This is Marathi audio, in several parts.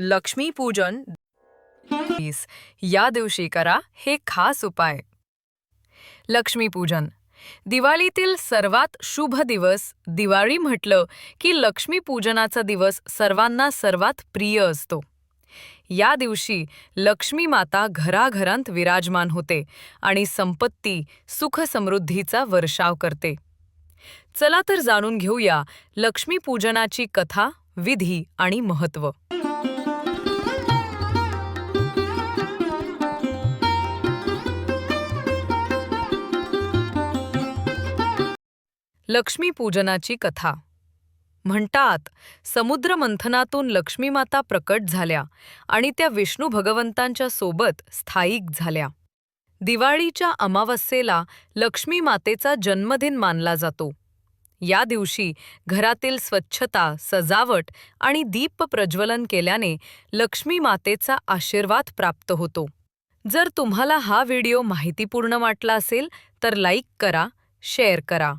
लक्ष्मीपूजन या दिवशी करा हे खास उपाय. लक्ष्मीपूजन दिवाळीतील सर्वात शुभ दिवस दिवाळी म्हटलं की लक्ष्मीपूजनाचा दिवस सर्वांना सर्वात प्रिय असतो. या दिवशी लक्ष्मी माता घराघरांत विराजमान होते आणि संपत्ती सुख समृद्धीचा वर्षाव करते. चला तर जाणून घेऊया लक्ष्मीपूजनाची कथा विधी आणि महत्त्व लक्ष्मीपूजनाची कथा. म्हणतात समुद्रमंथनातून लक्ष्मीमाता प्रकट झाल्या आणि त्या विष्णू भगवंतांच्या सोबत स्थायिक झाल्या. दिवाळीच्या अमावस्येला लक्ष्मी मातेचा जन्मदिन मानला जातो. या दिवशी घरातील स्वच्छता सजावट आणि दीप प्रज्वलन केल्याने लक्ष्मी मातेचा आशीर्वाद प्राप्त होतो. जर तुम्हाला हा व्हिडिओ माहितीपूर्ण वाटला असेल तर लाईक करा शेअर करा.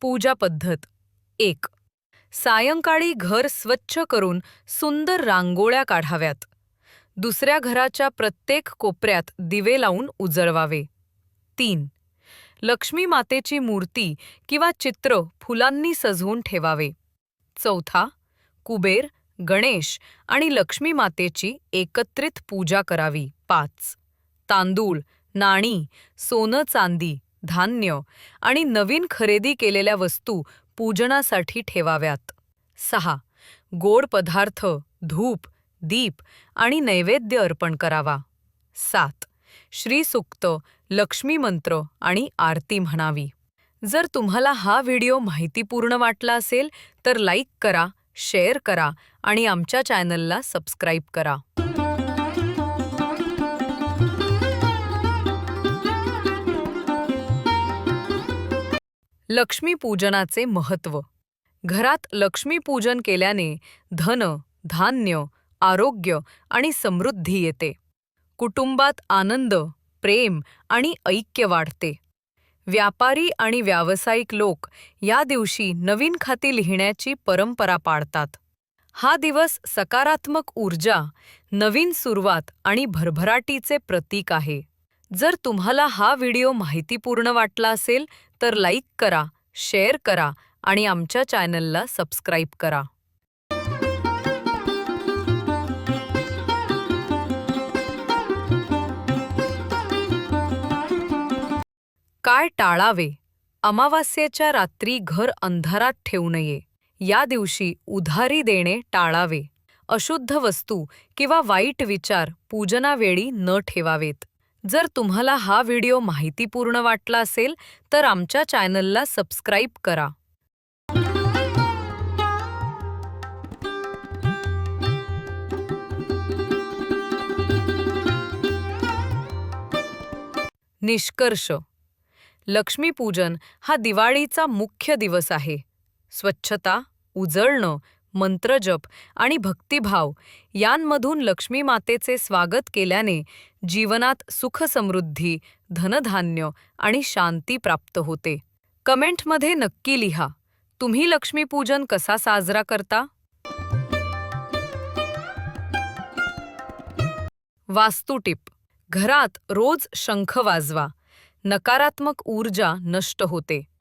पूजा पद्धत. एक. सायंकाळी घर स्वच्छ करून सुंदर रांगोळ्या काढाव्यात. दुसऱ्या घराच्या प्रत्येक कोपऱ्यात दिवे लावून उजळवावे. तीन. लक्ष्मी मातेची मूर्ती किंवा चित्र फुलांनी सजवून ठेवावे. चौथा. कुबेर गणेश आणि लक्ष्मी मातेची एकत्रित पूजा करावी. पाच. तांदूळ नाणी सोनं चांदी धान्य आणि नवीन खरेदी केलेल्या वस्तू पूजनासाठी ठेवाव्यात. सहा. गोड पदार्थ धूप दीप आणि नैवेद्य अर्पण करावा. सात. श्रीसुक्त लक्ष्मी मंत्र आणि आरती म्हणावी. जर तुम्हाला हा व्हिडिओ माहितीपूर्ण वाटला असेल तर लाईक करा शेअर करा आणि आमच्या चॅनलला सबस्क्राईब करा. लक्ष्मीपूजनाचे महत्त्व. घरात लक्ष्मीपूजन केल्याने धन धान्य आरोग्य आणि समृद्धी येते. कुटुंबात आनंद प्रेम आणि ऐक्य वाढते. व्यापारी आणि व्यावसायिक लोक या दिवशी नवीन खाती लिहिण्याची परंपरा पाळतात. हा दिवस सकारात्मक ऊर्जा नवीन सुरुवात आणि भरभराटीचे प्रतीक आहे. जर तुम्हाला हा व्हिडिओ माहितीपूर्ण वाटला असेल तर लाईक करा शेअर करा आणि आमच्या चॅनलला सबस्क्राईब करा. काय टाळावे? अमावास्येच्या रात्री घर अंधारात ठेवू नये. या दिवशी उधारी देणे टाळावे. अशुद्ध वस्तू किंवा वाईट विचार पूजनावेळी न ठेवावेत. जर तुम्हाला हा व्हिडिओ माहितीपूर्ण वाटला असेल तर आमच्या चॅनलला सबस्क्राईब करा. निष्कर्ष. लक्ष्मीपूजन हा दिवाळीचा मुख्य दिवस आहे. स्वच्छता उजळणं मंत्रजप आणि भक्तिभाव यांमधून लक्ष्मी मातेचे स्वागत केल्याने जीवनात सुखसमृद्धी धनधान्य आणि शांती प्राप्त होते. कमेंटमध्ये नक्की लिहा तुम्ही लक्ष्मीपूजन कसा साजरा करता? वास्तुटिप घरात रोज शंख वाजवा नकारात्मक ऊर्जा नष्ट होते.